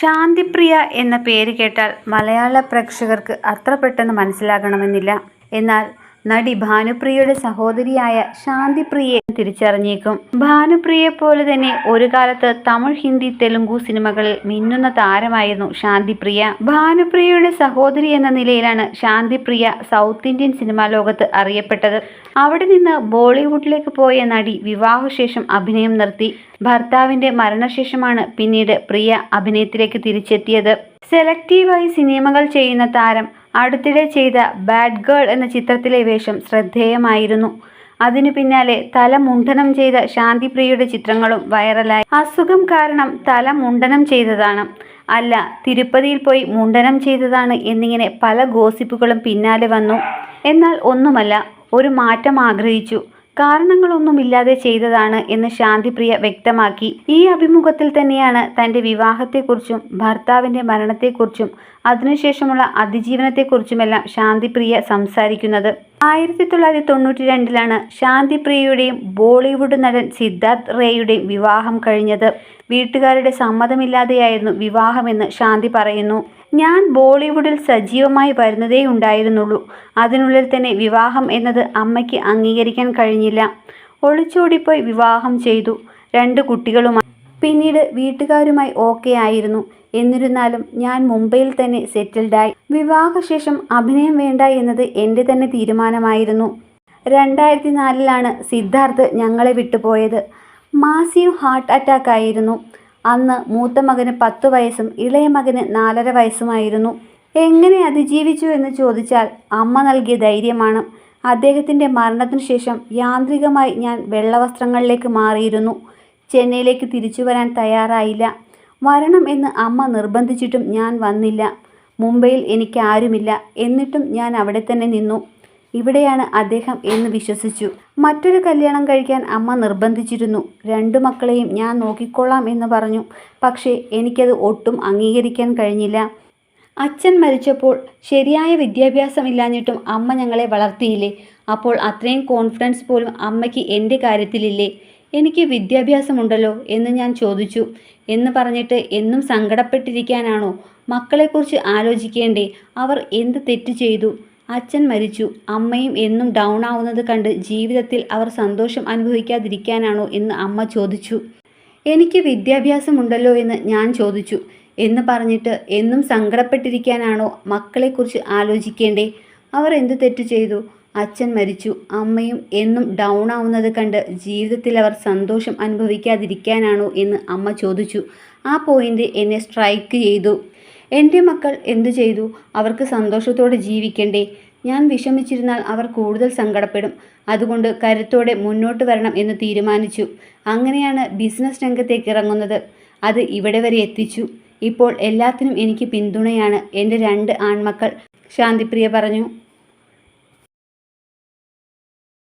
ശാന്തിപ്രിയ എന്ന പേര് കേട്ടാൽ മലയാള പ്രേക്ഷകർക്ക് അത്ര പെട്ടെന്ന് മനസ്സിലാകണമെന്നില്ല. എന്നാൽ നടി ഭാനുപ്രിയയുടെ സഹോദരിയായ ശാന്തിപ്രിയയെ തിരിച്ചറിഞ്ഞേക്കും. ഭാനുപ്രിയെ ഭാനുപ്രിയയെപ്പോലെ തന്നെ ഒരു കാലത്ത് തമിഴ്, ഹിന്ദി, തെലുങ്കു സിനിമകളിൽ മിന്നുന്ന താരമായിരുന്നു ശാന്തിപ്രിയ. ഭാനുപ്രിയയുടെ സഹോദരി എന്ന നിലയിലാണ് ശാന്തിപ്രിയ സൗത്ത് ഇന്ത്യൻ സിനിമാ ലോകത്ത് അറിയപ്പെട്ടത്. അവിടെ നിന്ന് ബോളിവുഡിലേക്ക് പോയ നടി വിവാഹശേഷം അഭിനയം നിർത്തി. ഭർത്താവിന്റെ മരണശേഷമാണ് പിന്നീട് പ്രിയ അഭിനയത്തിലേക്ക് തിരിച്ചെത്തിയത്. സെലക്റ്റീവായി സിനിമകൾ ചെയ്യുന്ന താരം അടുത്തിടെ ചെയ്ത ബാഡ് ഗേൾ എന്ന ചിത്രത്തിലെ വേഷം ശ്രദ്ധേയമായിരുന്നു. അതിനു പിന്നാലെ തല മുണ്ടനം ചെയ്ത ശാന്തിപ്രിയയുടെ ചിത്രങ്ങളും വൈറലായി. അസുഖം കാരണം തല മുണ്ടനം ചെയ്തതാണ്, അല്ല തിരുപ്പതിയിൽ പോയി മുണ്ടനം ചെയ്തതാണ് എന്നിങ്ങനെ പല ഗോസിപ്പുകളും പിന്നാലെ വന്നു. എന്നാൽ ഒന്നുമല്ല, ഒരു മാറ്റം ആഗ്രഹിച്ചു. കാരണങ്ങളൊന്നുമില്ലാതെ ചെയ്തതാണ് എന്ന് ശാന്തിപ്രിയ വ്യക്തമാക്കി. ഈ അഭിമുഖത്തിൽ തന്നെയാണ് തന്റെ വിവാഹത്തെക്കുറിച്ചും ഭർത്താവിന്റെ മരണത്തെക്കുറിച്ചും അതിനുശേഷമുള്ള അതിജീവനത്തെക്കുറിച്ചുമെല്ലാം ശാന്തിപ്രിയ സംസാരിക്കുന്നത്. ആയിരത്തി തൊള്ളായിരത്തി തൊണ്ണൂറ്റി രണ്ടിലാണ് ശാന്തിപ്രിയയുടെയും ബോളിവുഡ് നടൻ സിദ്ധാർത്ഥ് റേയുടെയും വിവാഹം കഴിഞ്ഞത്. വീട്ടുകാരുടെ സമ്മതമില്ലാതെയായിരുന്നു വിവാഹമെന്ന് ശാന്തി പറയുന്നു. ഞാൻ ബോളിവുഡിൽ സജീവമായി വരുന്നതേ ഉണ്ടായിരുന്നുള്ളൂ അതിനുള്ളിൽ തന്നെ വിവാഹം എന്നത് അമ്മയ്ക്ക് അംഗീകരിക്കാൻ കഴിഞ്ഞില്ല. ഒളിച്ചോടിപ്പോയി വിവാഹം ചെയ്തു. രണ്ട് കുട്ടികളുമായി. പിന്നീട് വീട്ടുകാരുമായി ഓക്കെ ആയിരുന്നു. എന്നിരുന്നാലും ഞാൻ മുംബൈയിൽ തന്നെ സെറ്റിൽഡായി. വിവാഹശേഷം അഭിനയം വേണ്ട എന്നത് എന്റെ തന്നെ തീരുമാനമായിരുന്നു. രണ്ടായിരത്തി നാലിലാണ് സിദ്ധാർത്ഥ് ഞങ്ങളെ വിട്ടുപോയത്. മാസീവ് ഹാർട്ട് അറ്റാക്കായിരുന്നു. അന്ന് മൂത്ത മകന് പത്തു വയസ്സും ഇളയ മകന് നാലര വയസ്സുമായിരുന്നു. എങ്ങനെ അതിജീവിച്ചു എന്ന് ചോദിച്ചാൽ അമ്മ നൽകിയ ധൈര്യമാണ്. അദ്ദേഹത്തിന്റെ അദ്ദേഹത്തിന്റെ മരണത്തിനുശേഷം യാന്ത്രികമായി ഞാൻ വെള്ളവസ്ത്രങ്ങളിലേക്ക് മാറിയിരുന്നു. ചെന്നൈയിലേക്ക് തിരിച്ചു വരാൻ തയ്യാറായില്ല. വരണം എന്ന് അമ്മ നിർബന്ധിച്ചിട്ടും ഞാൻ വന്നില്ല. മുംബൈയിൽ എനിക്ക് ആരുമില്ല എന്നിട്ടും ഞാൻ അവിടെ തന്നെ നിന്നു. ഇവിടെയാണ് അദ്ദേഹം എന്ന് വിശ്വസിച്ചു. മറ്റൊരു കല്യാണം കഴിക്കാൻ അമ്മ നിർബന്ധിച്ചിരുന്നു. രണ്ടു മക്കളെയും ഞാൻ നോക്കിക്കൊള്ളാം എന്ന് പറഞ്ഞു. പക്ഷേ എനിക്കത് ഒട്ടും അംഗീകരിക്കാൻ കഴിഞ്ഞില്ല. അച്ഛൻ മരിച്ചപ്പോൾ ശരിയായ വിദ്യാഭ്യാസമില്ലാഞ്ഞിട്ടും അമ്മ ഞങ്ങളെ വളർത്തിയില്ലേ. അപ്പോൾ അത്രയും കോൺഫിഡൻസ് പോലും അമ്മയ്ക്ക് എന്റെ കാര്യത്തിലില്ലേ. എനിക്ക് വിദ്യാഭ്യാസമുണ്ടല്ലോ എന്ന് ഞാൻ ചോദിച്ചു. എന്ന് പറഞ്ഞിട്ട് എന്നും സങ്കടപ്പെട്ടിരിക്കാനാണോ. മക്കളെക്കുറിച്ച് ആലോചിക്കേണ്ടേ. അവർ എന്ത് തെറ്റ് ചെയ്തു. അച്ഛൻ മരിച്ചു. അമ്മയും എന്നും ഡൗൺ ആവുന്നത് കണ്ട് ജീവിതത്തിൽ അവർ സന്തോഷം അനുഭവിക്കാതിരിക്കാനാണോ എന്ന് അമ്മ ചോദിച്ചു. എനിക്ക് വിദ്യാഭ്യാസമുണ്ടല്ലോ എന്ന് ഞാൻ ചോദിച്ചു. എന്ന് പറഞ്ഞിട്ട് എന്നും സങ്കടപ്പെട്ടിരിക്കാനാണോ മക്കളെക്കുറിച്ച് ആലോചിക്കേണ്ടേ. അവർ എന്ത് തെറ്റ് ചെയ്തു. അച്ഛൻ മരിച്ചു. അമ്മയും എന്നും ഡൗൺ ആവുന്നത് കണ്ട് ജീവിതത്തിൽ അവർ സന്തോഷം അനുഭവിക്കാതിരിക്കാനാണോ എന്ന് അമ്മ ചോദിച്ചു. ആ പോയിന്റ് എന്നെ സ്ട്രൈക്ക് ചെയ്തു. എന്റെ മക്കൾ എന്തു ചെയ്തു. അവർക്ക് സന്തോഷത്തോടെ ജീവിക്കണ്ടേ. ഞാൻ വിഷമിച്ചിരുന്നാൽ അവർ കൂടുതൽ സങ്കടപ്പെടും. അതുകൊണ്ട് കരുത്തോടെ മുന്നോട്ട് വരണം എന്ന് തീരുമാനിച്ചു. അങ്ങനെയാണ് ബിസിനസ് രംഗത്തേക്ക് ഇറങ്ങുന്നത് അത് ഇവിടെ വരെ എത്തിച്ചു. ഇപ്പോൾ എല്ലാത്തിനും എനിക്ക് പിന്തുണയാണ് എന്റെ രണ്ട് ആൺമക്കൾ. ശാന്തിപ്രിയ പറഞ്ഞു.